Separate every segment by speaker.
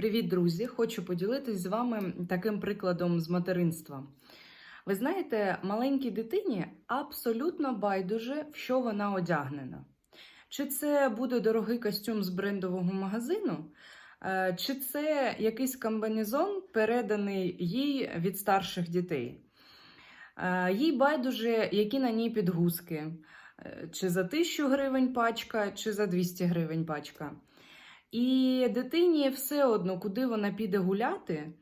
Speaker 1: Привіт, друзі! Хочу поділитись з вами таким прикладом з материнства. Ви знаєте, маленькій дитині абсолютно байдуже, в що вона одягнена. Чи це буде дорогий костюм з брендового магазину, е, чи це якийсь комбінезон, переданий їй від старших дітей. Е, Їй байдуже, які на ній підгузки, е, чи за 1000 гривень пачка, чи за 200 гривень пачка. І дитині все одно, куди вона піде гуляти,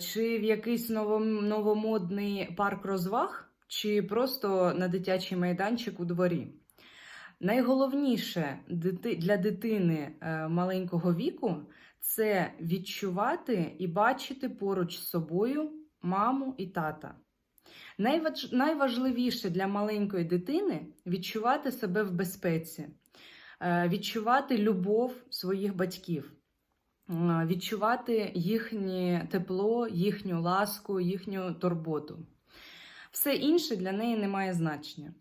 Speaker 1: чи в якийсь новомодний парк розваг, чи просто на дитячий майданчик у дворі. Найголовніше для дитини е, маленького віку це відчувати і бачити поруч з собою маму і тата. Найваж- Найважливіше для маленької дитини відчувати себе в безпеці відчувати любов своїх батьків, е, відчувати їхнє тепло, їхню ласку, їхню турботу. Все інше для неї не має значення.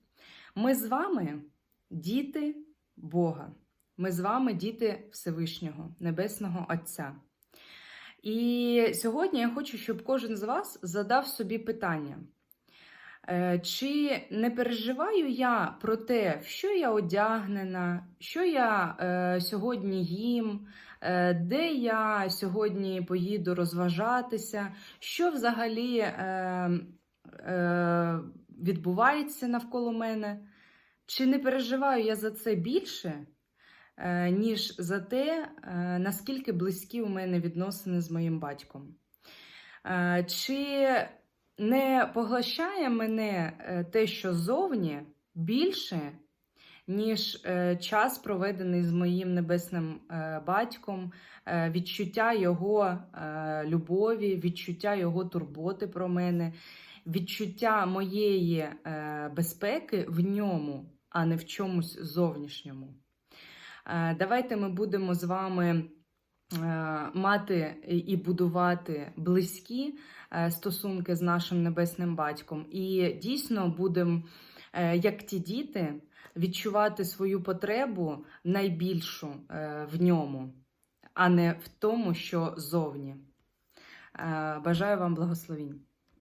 Speaker 1: Ми з вами діти Бога. Ми з вами діти Всевишнього, Небесного Отця. І сьогодні я хочу, щоб кожен з вас задав собі питання. Е, Чи не переживаю я про те, в що я одягнена, що я е, сьогодні їм, е, де я сьогодні поїду розважатися, що взагалі е, е, відбувається навколо мене? Чи не переживаю я за це більше, е, ніж за те, е, наскільки близькі у мене відносини з моїм батьком? Е, Чи не поглощає мене е, те, що зовні більше, ніж е, час, проведений з моїм небесним е, батьком, відчуття його любові, відчуття його турботи про мене, відчуття моєї безпеки в ньому, а не в чомусь зовнішньому. Давайте ми будемо з вами мати і- будувати близькі е, стосунки з нашим небесним батьком. І дійсно будемо, е, як ті діти, відчувати свою потребу найбільшу е, в ньому, а не в тому, що зовні. Е, Бажаю вам благословінь.